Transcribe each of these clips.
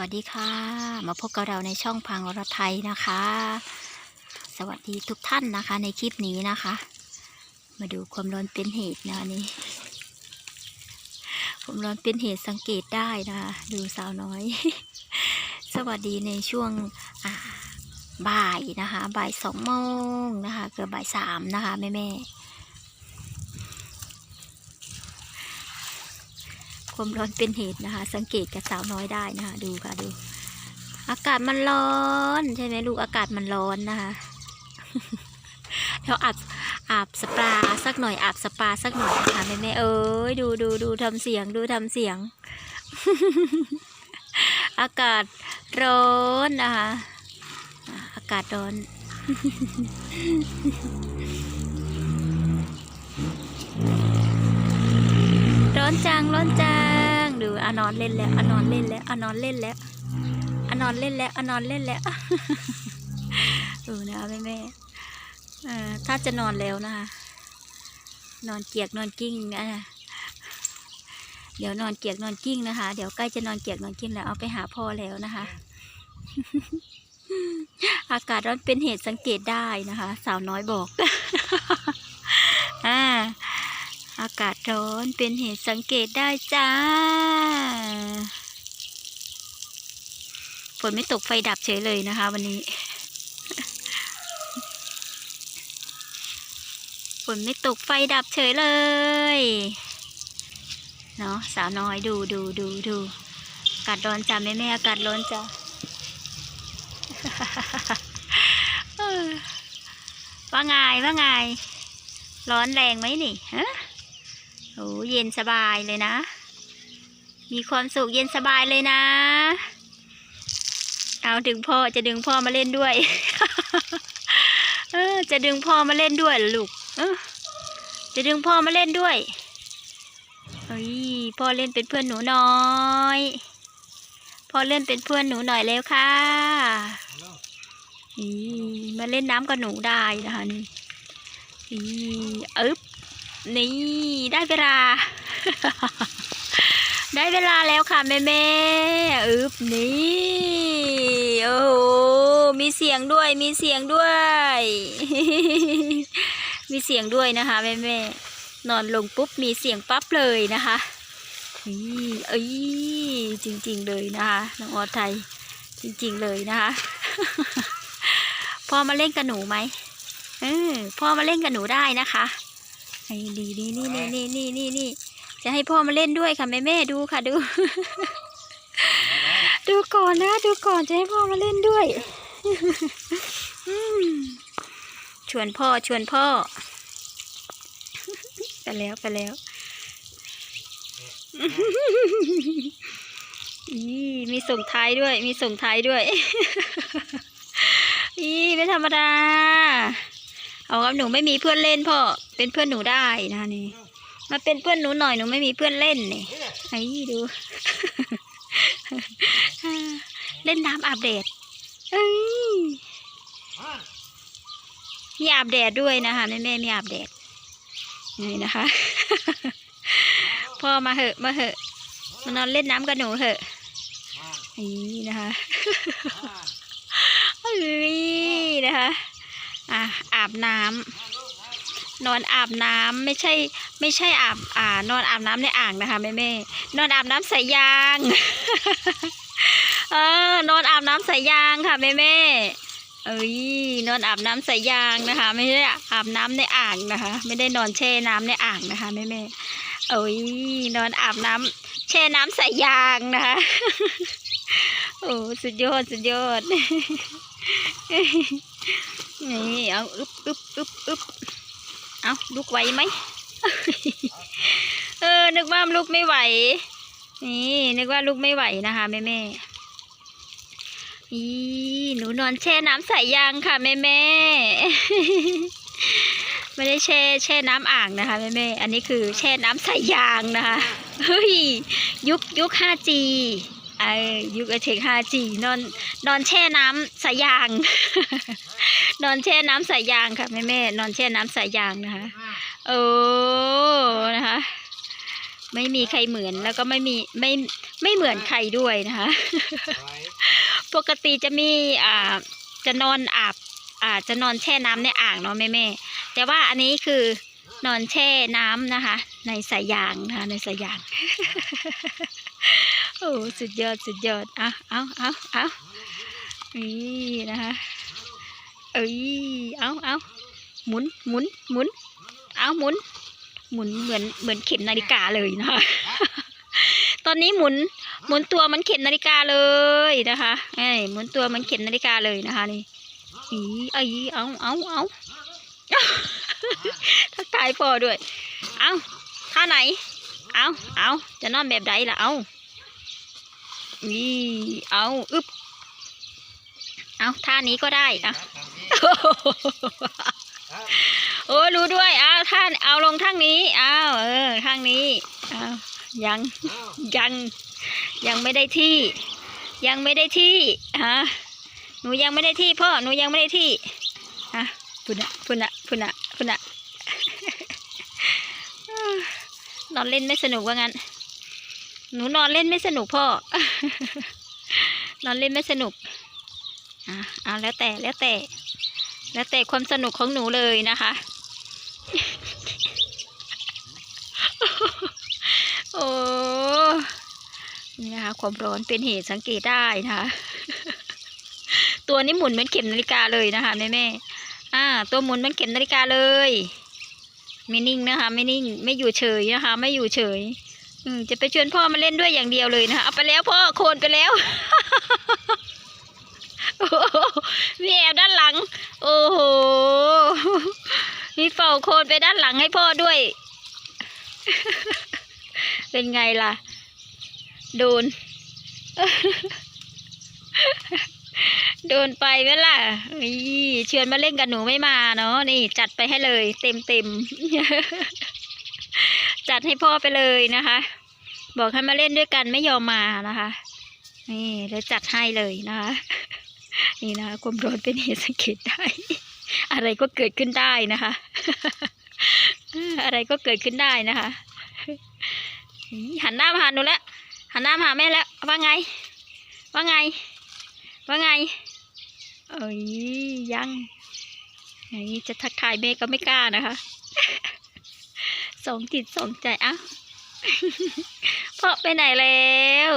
วัสดีค่ะ มาพบกับเราในช่องพังอรไทยนะคะ สวัสดีทุกท่านนะคะ ในคลิปนี้นะคะ มาดูความร้อนเป็นเหตุนะนนี้ความร้อนเป็นเหตุสังเกตได้นะดูสาวน้อย สวัสดีในช่วงบ่ายนะคะ บ่ายสองโมงนะคะ เกือบบ่ายสามนะคะแม่แม่ ความร้อนเป็นเหตุนะคะ สังเกตกับสาวน้อยได้นะคะ ดูค่ะดู อากาศมันร้อน ใช่ไหมลูกอากาศมันร้อนนะคะเดี๋ยวอาบอาบสปาสักหน่อยอาบสปาสักหน่อยนะคะแม่แม่เอ้ยดูดูดูทำเสียงดูทำเสียง อากาศร้อนนะคะอากาศร้อนร้อนจังร้อนจัง ดูอานอนเล่นแล้วอานอนเล่นแล้วอานอนเล่นแล้วอานอนเล่นแล้วอานอนเล่นแล้วดูนะแม่แม่ถ้าจะนอนแล้วนะคะนอนเกียกนอนกิ้งนะเดี๋ยวนอนเกียกนอนกิ้งนะคะ เดี๋ยวใกล้จะนอนเกียกนอนกิ้งแล้วเอาไปหาพ่อแล้วนะคะ อากาศร้อนเป็นเหตุสังเกตได้นะคะ สาวน้อยบอก อ่า อากาศร้อนเป็นเหตุสังเกตได้จ้า ฝนไม่ตกไฟดับเฉยเลยนะคะวันนี้ ฝนไม่ตกไฟดับเฉยเลย เนาะสาวน้อยดูดูดูดูอากาศร้อนจ้าแม่แม่อากาศร้อนจ้าว่าไงว่าไง ร้อนแรงไหมนี่ฮะ โอ้เย็นสบายเลยนะ มีความสุขเย็นสบายเลยนะ เอาดึงพ่อจะดึงพ่อมาเล่นด้วย เออ จะดึงพ่อมาเล่นด้วยเหรอลูกเออจะดึงพ่อมาเล่นด้วยเฮ้ยพ่อเล่นเป็นเพื่อนหนูหน่อยพ่อเล่นเป็นเพื่อนหนูหน่อยแล้วค่ะนี่มาเล่นน้ำกับหนูได้นะคะนี่นี่อึ๊บ นี่ได้เวลา ได้เวลาแล้วค่ะแม่แม่อึบนี่โอ้โหมีเสียงด้วยมีเสียงด้วย มีเสียงด้วยนะคะแม่แม่นอนลงปุ๊บมีเสียงปั๊บเลยนะคะนี่เอ้ยจริง ๆเลยนะคะน้องออไทยจริง ๆเลยนะคะพ่อมาเล่นกับหนูไหมเออพ่อมาเล่นกับหนูได้นะคะ ไอ้ดีดีนี่นี่นี่นี่นี่นี่จะให้พ่อมาเล่นด้วยค่ะแม่แม่ๆดูค่ะดู ดูก่อนนะดูก่อนจะให้พ่อมาเล่นด้วยอืมชวนพ่อชวนพ่อไปแล้วไปแล้วอีมีส่งท้ายด้วย มีส่งท้ายด้วยอีไม่ธรรมดา เอาครับหนูไม่มีเพื่อนเล่นพ่อ เป็นเพื่อนหนูได้นะนี่ มาเป็นเพื่อนหนูหน่อยหนูไม่มีเพื่อนเล่นนี่ไอ้ดู เล่นน้ำอาบแดดเอ้ยมีอาบแดดด้วยนะคะแม่แม่มีอาบแดดนี่นะคะพ่อมาเหอะมาเหอะมานอนเล่นน้ำกับหนูเหอะนี่นะคะเอ้ยนะคะอะอาบน้ำ นอนอาบน้ำไม่ใช่ไม่ใช่อาบอ่านอนอาบน้ำในอ่างนะคะแม่แม่นอนอาบน้ำใส่ยางเออนอนอาบน้ำใส่ยางค่ะแม่แม่เอ้ยนอนอาบน้ำใส่ยางนะคะ ไม่ได้อาบน้ำในอ่างนะคะ ไม่ได้นอนแช่น้ำในอ่างนะคะแม่แม่เอ้ยนอนอาบน้ำแช่น้ำใส่ยางนะคะโอ้สุดยอดสุดยอดนี่เอาอึบอึบอึบอึบ เอาลุกไหวไหมเออ นึกว่าลุกไม่ไหว นี่ นึกว่าลุกไม่ไหวนะคะแม่แม่ๆอีหนูนอนแช่น้ำใส่ยางค่ะแม่แม่ไม่ได้แช่แช่น้ำอ่างนะคะแม่แม่อันนี้คือแช่น้ำใส่ยางนะคะเฮ้ยยุคยุค 5G เออยุคเทค 5G นอนนอนแช่น้ำใส่ยาง นอนแช่น้ำใส่ยางค่ะแม่แม่นอนแช่น้ำใส่ยางนะคะ โอ้นะคะ ไม่มีใครเหมือนแล้วก็ไม่มีไม่ไม่เหมือนใครด้วยนะคะ ปกติจะมีอ่าจะนอนอาบอ่าจะนอนแช่น้ำในอ่างเนาะแม่แม่แต่ว่าอันนี้คือนอนแช่น้ำนะคะ ในสายยางนะคะในสายยางโอ้สุดยอดสุดยอดเอาเอาเอาเอานี่นะคะ อ้ยเอาเอาหมุนหมุนหมุนเอาหมุน หมุนเหมือนเหมือนเข็มนาฬิกาเลยนะคะตอนนี้หมุนหมุนตัวมันเข็มนาฬิกาเลยนะคะเอ้หมุนตัวมันเข็มนาฬิกาเลยนะคะนี่อีเอ้ยเอาเอาเอาทักทายพ่อด้วย เอาท่าไหน เอาเอาจะนอนแบบใดล่ะเอานี่เอาอึบเอาท่านี้ก็ได้อะ โอ้รู้ด้วยเอาท่านเอาลงทางนี้เอาเออทางนี้เอายังยังยังไม่ได้ที่ ยังไม่ได้ที่ฮะหนูยังไม่ได้ที่พ่อหนูยังไม่ได้ที่ฮะพุนะพุนะพุนะพุนะนอนเล่นไม่สนุกว่างั้น หนูนอนเล่นไม่สนุกพ่อ นอนเล่นไม่สนุกอะเอาแล้วแต่แล้วแต่ แล้วแต่ความสนุกของหนูเลยนะคะ โอ้นี่นะคะ ความร้อนเป็นเหตุสังเกตได้นะคะ ตัวนี้หมุนเหมือนเข็มนาฬิกาเลยนะคะแม่แม่ๆอ่า ตัวหมุนเหมือนเข็มนาฬิกาเลยไม่นิ่งนะคะไม่นิ่งไม่อยู่เฉยนะคะ ไม่อยู่เฉย อืจะไปชวนพ่อมาเล่นด้วยอย่างเดียวเลยนะคะเอาไปแล้วพ่อโคนไปแล้ว มีแอบด้านหลัง โอ้โห มีเฝ้าโคนไปด้านหลังให้พ่อด้วย เป็นไงล่ะ โดน โดนไปไหมล่ะอีเชิญมาเล่นกับหนูไม่มาเนาะ นี่จัดไปให้เลย เต็มเต็มๆจัดให้พ่อไปเลยนะคะ บอกให้มาเล่นด้วยกันไม่ยอมมานะคะ นี่แล้วจัดให้เลยนะคะ นี่นะคะความร้อนเป็นเหตุสังเกตได้ อะไรก็เกิดขึ้นได้นะคะ อะไรก็เกิดขึ้นได้นะคะหันหน้ามาหาหนูแล้วหันหน้ามาหาแม่แล้วว่าไง ว่าไง ว่าไง เอ้ยยังไหนจะทักทายแม่ก็ไม่กล้านะคะสองจิตสองใจอะพ่อไปไหนแล้ว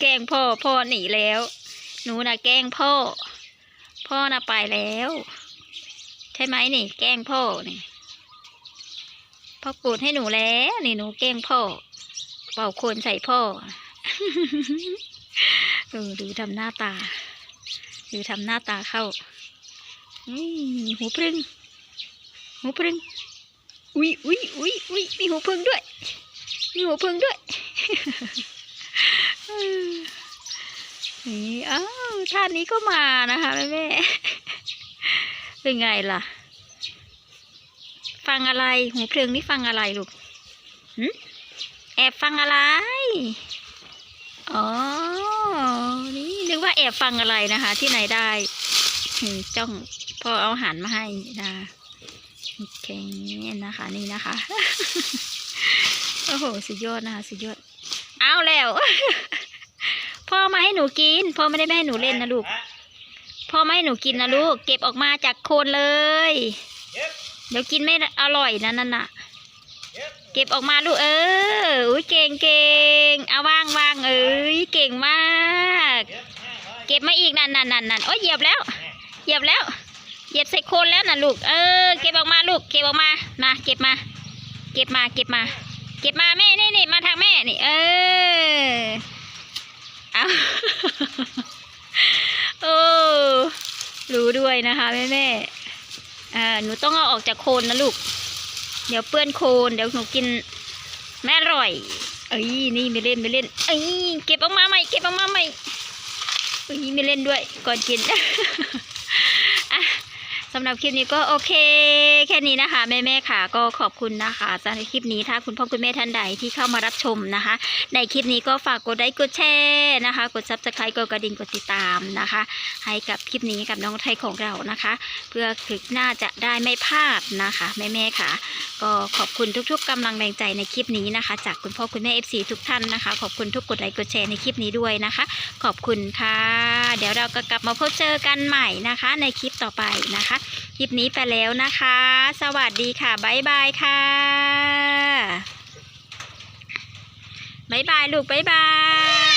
แกงพ่อพ่อหนีแล้ว หนูน่ะแกล้งพ่อ พ่อน่ะไปแล้ว ใช่ไหมนี่ แกล้งพ่อนี่พ่อโกรธให้หนูแล้วนี่หนูแกล้งพ่อ เป่าโคนใส่พ่อเออดูทำหน้าตาดูทำหน้าตาเข้าหูพึ่งหูพึ่งอุ้ยอุ้ยอุ้ยอุ้ยมีหูพึ่งด้วย มีหูพึ่งด้วย นี่อ้าวท่านนี้ก็มานะคะแม่แม่เป็นไงล่ะ ฟังอะไร หูเพลิงนี่ฟังอะไรลูกหึแอบฟังอะไร อ๋อ นี่นึกว่าแอบฟังอะไรนะคะ ที่ไหนได้จ้องพอเอาอาหารมาให้นะโอเคนะคะ นี่นะคะ โอ้โห สุดยอดนะคะ สุดยอด เอาแล้ว พ่อมาให้หนูกิน พ่อไม่ได้ไม่ให้หนูเล่นนะลูก พ่อไม่ให้หนูกินนะลูก เก็บออกมาจากโคนเลย เดี๋ยวกินไม่อร่อยนะนั่นน่ะ เก็บออกมาลูกเออ อุ้ยเก่งเก่งเอาวางวางเอ้ยเก่งมาก เก็บมาอีกนั่นนั่นนั่นนั่นโอ้ยเหยียบแล้ว เหยียบแล้ว เหยียบใส่โคนแล้วน่ะลูก เออ เก็บออกมาลูก เก็บออกมา มา เก็บมา เก็บมา เก็บมา เก็บมาแม่นี่นี่มาทางแม่นี่ เออ เอาโอ้รู้ด้วยนะคะแม่แม่อ่าหนูต้องเอาออกจากโคนนะลูก เดี๋ยวเปื้อนโคน เดี๋ยวหนูกินแม่อร่อย เอ้ยนี่ไม่เล่นไม่เล่นเอ้ยเก็บออกมาใหม่เก็บออกมาใหม่เอ้ยไม่เล่นด้วยก่อนกิน สำหรับคลิปนี้ก็โอเค แค่นี้นะคะ แม่ๆค่ะ ก็ขอบคุณนะคะสำหรับคลิปนี้ถ้าคุณพ่อคุณแม่ท่านใดที่เข้ามารับชมนะคะ ในคลิปนี้ก็ฝากกดไลค์กดแชร์นะคะ กดซับสไครต์กดกระดิ่งกดติดตามนะคะ ให้กับคลิปนี้กับน้องไทยของเรานะคะ เพื่อคลิปหน้าจะได้ไม่พลาดนะคะแม่ๆค่ะ ก็ขอบคุณทุกๆกำลังแรงใจในคลิปนี้นะคะ จากคุณพ่อคุณแม่ FC ทุกท่านนะคะ ขอบคุณทุกกดไลค์กดแชร์ในคลิปนี้ด้วยนะคะ ขอบคุณค่ะ เดี๋ยวเราก็กลับมาพบเจอกันใหม่นะคะ ในคลิปต่อไปนะคะคลิปนี้ไปแล้วนะคะ สวัสดีค่ะบ๊ายบายค่ะบ๊ายบายลูกบ๊ายบาย